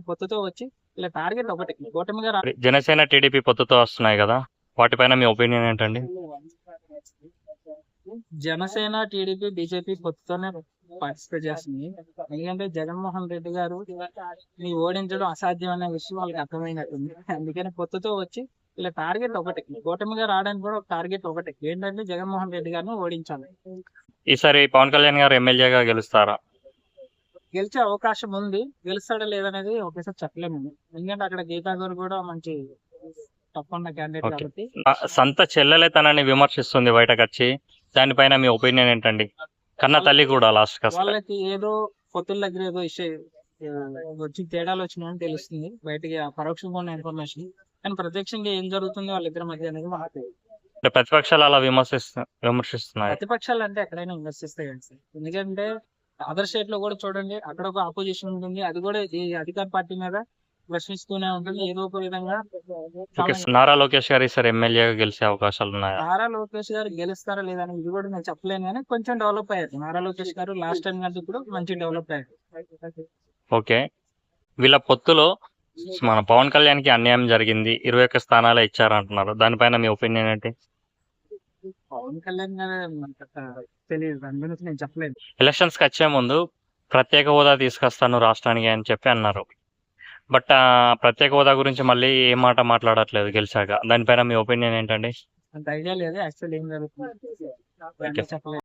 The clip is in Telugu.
పొత్తుతో వచ్చి ఇలా టార్గెట్ ఒకటి కూటమిగా రా- జనసేన టీడీపీ పొత్తుతో వస్తున్నాయి కదా వాటిపైన మీ ఒపీనియన్ ఏంటండి? జనసేన టీడీపీ బీజేపీ పొత్తుతోనే పార్టిసిపేట్ చేస్తుంది ఎందుకంటే జగన్మోహన్ రెడ్డి గారు నీ ఓడించడం అసాధ్యం అనే విషయం వాళ్ళకి అర్థమైనట్టుంది. అందుకని పొత్తుతో వచ్చి ఇలా టార్గెట్ ఒకటి కూటమిగా రావడానికి కూడా ఒక టార్గెట్ ఒకటి. ఏంటంటే జగన్మోహన్ రెడ్డి గారిని ఓడించాలి. ఈసారి పవన్ కళ్యాణ్ గారు ఎమ్మెల్యేగా గెలుస్తారా? గెలిచే అవకాశం ఉంది. గెలుస్తాడా లేదనేది ఒకేసారి చెప్పలేము ఎందుకంటే అక్కడ గీతా గారు కూడా మంచి తప్పకుండా క్యాండిడేట్. కాబట్టి సంత చెల్లెలే తనని విమర్శిస్తుంది బయటకు వచ్చి దానిపైన మీ ఒపీనియన్ ఏంటండి? కన్న తల్లి కూడా లాస్ట్ వాళ్ళకి ఏదో పొత్తుల దగ్గర ఏదో ఇష్యూ వచ్చి తేడాలు వచ్చినాయని తెలుస్తుంది. బయటికి ఆ పరోక్షంగా ఉన్న ఇన్ఫర్మేషన్ కానీ ప్రత్యక్షంగా ఏం జరుగుతుంది వాళ్ళిద్దరి మధ్య అనేది మాకు తెలియదు. ప్రతిపక్షాలు అలా విమర్శిస్తు విమర్శిస్తున్నాయి. ప్రతిపక్షాలు అంటే ఎక్కడైనా విమర్శిస్తాయి ఎందుకంటే అదర్ స్టేట్లో కూడా చూడండి అక్కడ ఒక ఆపోజిషన్ ఉంటుంది. అది కూడా ఈ అధికార పార్టీ మీద ప్రశ్నిస్తూనే ఉంటుంది. ఏదో ఒక విధంగా నారా లోకేష్ గారు ఈసారి ఎమ్మెల్యేగా గెలిచే అవకాశాలు ఉన్నాయా? నారా లోకేష్ గారు గెలుస్తారా లేదా ఇది కూడా నేను చెప్పలేను కానీ కొంచెం డెవలప్ అయ్యారు. నారా లోకేష్ గారు లాస్ట్ టైం కంటే ఇప్పుడు మంచి డెవలప్ అయ్యారు. ఓకే. వీళ్ళ పొత్తులో మన పవన్ కళ్యాణ్కి అన్యాయం జరిగింది. ఇరవై ఒక్క స్థానాలే ఇచ్చారంటున్నారు. దానిపైన మీ ఒపీనియన్ ఏంటి? పవన్ కళ్యాణ్ గారు మనకు అంత తెలియదు దాని గురించి నేను చెప్పలేదు ఎలక్షన్స్కి వచ్చే ముందు ప్రత్యేక హోదా తీసుకొస్తాను రాష్ట్రానికి అని చెప్పి అన్నారు. బట్ ఆ ప్రత్యేక హోదా గురించి మళ్ళీ ఏ మాట మాట్లాడట్లేదు గెలిచాక. దానిపైన మీ ఒపీనియన్ ఏంటండి? అంత ఐడియా లేదు. యాక్చువల్ ఏం జరుగుతుంది చెప్పలేదు